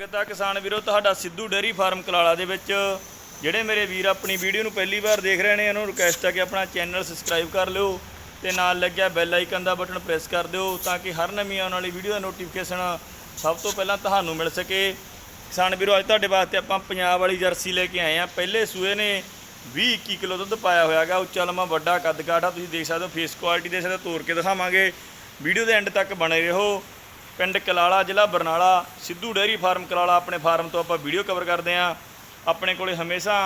ਸਵਾਗਤ ਹੈ ਕਿਸਾਨ ਵੀਰੋ, ਤੁਹਾਡਾ ਸਿੱਧੂ ਡੇਅਰੀ ਫਾਰਮ ਕਲਾਲਾ ਦੇ ਵਿੱਚ। ਜਿਹੜੇ ਮੇਰੇ ਵੀਰ ਆਪਣੀ ਵੀਡੀਓ ਨੂੰ ਪਹਿਲੀ ਵਾਰ ਦੇਖ ਰਹੇ ਨੇ ਉਹਨਾਂ ਨੂੰ ਰਿਕਵੈਸਟ ਹੈ ਕਿ ਆਪਣਾ ਚੈਨਲ ਸਬਸਕ੍ਰਾਈਬ ਕਰ ਲਿਓ ਤੇ ਨਾਲ ਲੱਗਿਆ ਬੈਲ ਆਈਕਨ ਦਾ ਬਟਨ ਪ੍ਰੈਸ ਕਰ ਦਿਓ ਤਾਂ ਕਿ ਹਰ ਨਵੀਂ ਆਉਣ ਵਾਲੀ ਵੀਡੀਓ ਦਾ ਨੋਟੀਫਿਕੇਸ਼ਨ ਸਭ ਤੋਂ ਪਹਿਲਾਂ ਤੁਹਾਨੂੰ ਮਿਲ ਸਕੇ। ਕਿਸਾਨ ਵੀਰੋ, ਅੱਜ ਤੁਹਾਡੇ ਵਾਸਤੇ ਆਪਾਂ ਪੰਜਾਬ ਵਾਲੀ ਜਰਸੀ ਲੈ ਕੇ ਆਏ ਆ ਪਹਿਲੇ ਸੂਏ ਨੇ 20 21 ਕਿਲੋ ਦੁੱਧ ਪਾਇਆ ਹੋਇਆਗਾ ਉੱਚਾ ਲੰਮਾ ਵੱਡਾ ਕੱਦ ਕਾਠ ਤੁਸੀਂ ਦੇਖ ਸਕਦੇ ਹੋ ਫੇਸ ਕੁਆਲਿਟੀ ਦੇ ਸਕਦੇ ਹੋ ਤੋੜ ਕੇ ਦਿਖਾਵਾਂਗੇ। ਵੀਡੀਓ ਦੇ ਐਂਡ ਤੱਕ ਬਣੇ ਰਹੋ। ਪਿੰਡ ਕਲਾਲਾ, ਜ਼ਿਲ੍ਹਾ ਬਰਨਾਲਾ, ਸਿੱਧੂ ਡੇਅਰੀ ਫਾਰਮ ਕਲਾਲਾ ਆਪਣੇ ਫਾਰਮ ਤੋਂ ਆਪਾਂ ਵੀਡੀਓ ਕਵਰ ਕਰਦੇ ਆਂ ਆਪਣੇ ਕੋਲੇ ਹਮੇਸ਼ਾ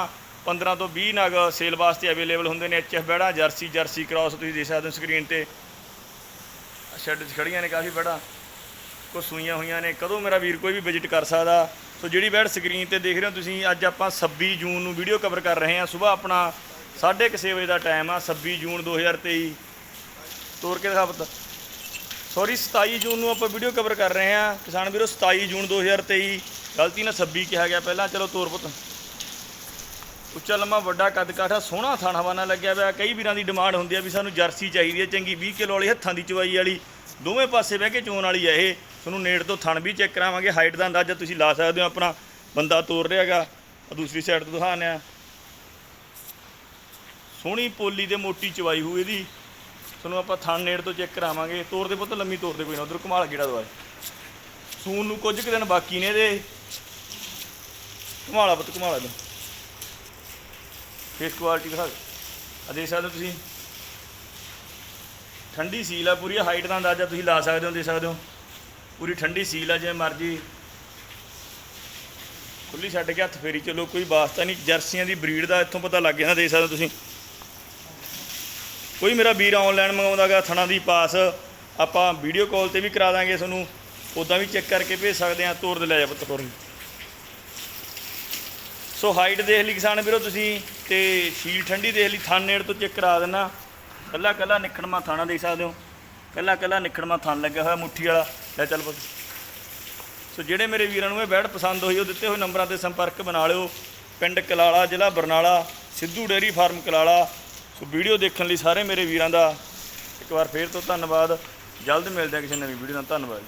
15 ਤੋਂ 20 ਨਗ ਸੇਲ ਵਾਸਤੇ ਅਵੇਲੇਬਲ ਹੁੰਦੇ ਨੇ ਐਚਐਫ ਬੈੜਾ, ਜਰਸੀ ਜਰਸੀ ਕ੍ਰਾਸ ਤੁਸੀਂ ਦੇਖ ਸਕਦੇ ਹੋ ਸਕਰੀਨ ਤੇ। ਸ਼ੈੱਡ 'ਚ ਖੜੀਆਂ ਨੇ ਕਾਫੀ ਬੈੜਾ ਕੋ ਸੂਈਆਂ ਹੋਈਆਂ ਨੇ, ਕਦੋਂ ਮੇਰਾ ਵੀਰ ਕੋਈ ਵੀ ਵਿਜ਼ਿਟ ਕਰ ਸਕਦਾ। ਸੋ ਜਿਹੜੀ ਬੈੜ ਸਕਰੀਨ ਤੇ ਦੇਖ ਰਹੇ ਹੋ ਤੁਸੀਂ, ਅੱਜ ਆਪਾਂ 26 ਜੂਨ ਨੂੰ ਵੀਡੀਓ ਕਵਰ ਕਰ ਰਹੇ ਹਾਂ। ਸਵੇਰ ਆਪਣਾ 6:30 ਵਜੇ ਦਾ ਟਾਈਮ ਆ 26 ਜੂਨ 2023 ਤੋਰ ਕੇ ਦਿਖਾ ਪੁੱਤ। ਸੌਰੀ 27 ਜੂਨ ਨੂੰ ਆਪਾਂ ਵੀਡੀਓ ਕਵਰ ਕਰ ਰਹੇ ਹਾਂ। ਕਿਸਾਨ ਵੀਰੋ 27 ਜੂਨ 2023 ਗਲਤੀ ਨਾਲ 26 ਕਿਹਾ ਗਿਆ ਪਹਿਲਾਂ। ਚਲੋ ਤੋਰ ਪੁੱਤ। ਉੱਚਾ ਲੰਮਾ ਵੱਡਾ ਕੱਦ ਕਾਠਾ ਸੋਹਣਾ ਥਾਣਾ ਹਵਾਨਾ ਲੱਗਿਆ ਹੋਇਆ। ਕਈ ਵੀਰਾਂ ਦੀ ਡਿਮਾਂਡ ਹੁੰਦੀ ਆ ਵੀ ਸਾਨੂੰ ਜਰਸੀ ਚਾਹੀਦੀ ਹੈ ਚੰਗੀ 20 ਕਿਲੋ ਵਾਲੀ, ਹੱਥਾਂ ਦੀ ਚਵਾਈ ਵਾਲੀ। ਦੋਵੇਂ ਪਾਸੇ ਬਹਿ ਕੇ ਚੋਣ ਵਾਲੀ ਹੈ ਇਹ। ਤੁਹਾਨੂੰ ਨੇੜ ਤੋਂ ਥਣ ਵੀ ਚੈੱਕ ਕਰਾਵਾਂਗੇ। ਹਾਈਟ ਦਾ ਅੰਦਾਜ਼ਾ ਤੁਸੀਂ ਲਾ ਸਕਦੇ ਹੋ। ਆਪਣਾ ਬੰਦਾ ਤੋਰ ਰਿਹਾਗਾ ਆ ਦੂਸਰੀ ਸਾਈਡ ਤੋਂ ਦਿਖਾਉਂਦੇ ਸੋਹਣੀ ਪੋਲੀ ਤੇ ਮੋਟੀ ਚਵਾਈ ਹੋਈ ਇਹਦੀ। ਤੁਹਾਨੂੰ ਆਪਾਂ ਥਣ ਨੇੜ ਤੋਂ ਚੈੱਕ ਕਰਾਵਾਂਗੇ। ਤੋਰ ਦੇ ਪੁੱਤ, ਲੰਮੀ ਤੋਰ ਦੇ ਕੋਈ ਨਾ। ਉਧਰ ਘੁਮਾਲ ਗੇੜਾ ਦਵਾਏ ਸੂਨ ਨੂੰ ਕੁਝ ਕੁ ਦਿਨ ਬਾਕੀ ਨੇ ਇਹਦੇ। ਘੁਮਾਲਾ ਪੁੱਤ ਘੁਮਾਲਾ ਦੇ ਫੇਸ ਕੁਆਲਿਟੀ ਦਿਖਾ ਆ ਦੇਖ ਸਕਦੇ ਹੋ ਤੁਸੀਂ। ਠੰਡੀ ਸੀਲ ਆ, ਪੂਰੀ ਹਾਈਟ ਦਾ ਅੰਦਾਜ਼ਾ ਤੁਸੀਂ ਲਾ ਸਕਦੇ ਹੋ, ਦੇਖ ਸਕਦੇ ਹੋ। ਪੂਰੀ ਠੰਡੀ ਸੀਲ ਆ, ਜਿਵੇਂ ਮਰਜ਼ੀ। ਖੁੱਲੀ ਛੱਡ ਕੇ ਹੱਥ ਫੇਰੀ ਚਲੋ, ਕੋਈ ਵਾਸਤਾ ਨਹੀਂ। ਜਰਸੀਆਂ ਦੀ ਬਰੀਡ ਦਾ ਇੱਥੋਂ ਪਤਾ ਲੱਗ ਜਾਂਦਾ, ਦੇਖ ਸਕਦੇ ਹੋ ਤੁਸੀਂ। ਕੋਈ ਮੇਰਾ ਵੀਰ ਆਨਲਾਈਨ ਮੰਗਾਉਂਦਾਗਾ ਥਣਾ ਦੀ ਪਾਸ, ਆਪਾਂ ਵੀਡੀਓ ਕਾਲ ਤੇ ਵੀ ਕਰਾ ਦਾਂਗੇ ਤੁਹਾਨੂੰ। ਉਦਾਂ ਵੀ ਚੈੱਕ ਕਰਕੇ ਭੇਜ ਸਕਦੇ ਆ ਤੋਰ ਦੇ ਲੈ ਜਾ ਪੁੱਤ ਤੋਰੀ। ਸੋ ਹਾਈਟ ਦੇਖ ਲਈ ਕਿਸਾਨ ਵੀਰੋ ਤੁਸੀਂ, ਤੇ ਸ਼ੀਲ ਠੰਡੀ ਦੇਖ ਲਈ, ਥਣ ਨੇੜ ਤੋਂ ਚੈੱਕ ਕਰਾ ਦੇਣਾ ਕੱਲਾ ਕੱਲਾ ਨਿਖੜਮਾ ਥਾਣਾ ਦੇਖ ਸਕਦੇ ਹੋ। ਕੱਲਾ ਕੱਲਾ ਨਿਖੜਮਾ ਥਣ ਲੱਗਿਆ ਹੋਇਆ, ਮੁੱਠੀ ਵਾਲਾ। ਲੈ ਚੱਲ ਪੁੱਤ। ਸੋ ਜਿਹੜੇ ਮੇਰੇ ਵੀਰਾਂ ਨੂੰ ਇਹ ਬੈਠ ਪਸੰਦ ਹੋਈ, ਉਹ ਦਿੱਤੇ ਹੋਏ ਨੰਬਰਾਂ ਤੇ ਸੰਪਰਕ ਬਣਾ ਲਿਓ। ਪਿੰਡ ਕਲਾਲਾ, ਜ਼ਿਲ੍ਹਾ Barnala, Sidhu dairy farm Kalala. Video ਦੇਖਣ ਲਈ ਸਾਰੇ ਮੇਰੇ ਵੀਰਾਂ ਦਾ ਇੱਕ ਵਾਰ ਫੇਰ ਤੋਂ ਧੰਨਵਾਦ। ਜਲਦ ਮਿਲਦੇ ਹਾਂ ਕਿਸੇ ਨਵੀਂ ਵੀਡੀਓ ਨਾਲ। ਧੰਨਵਾਦ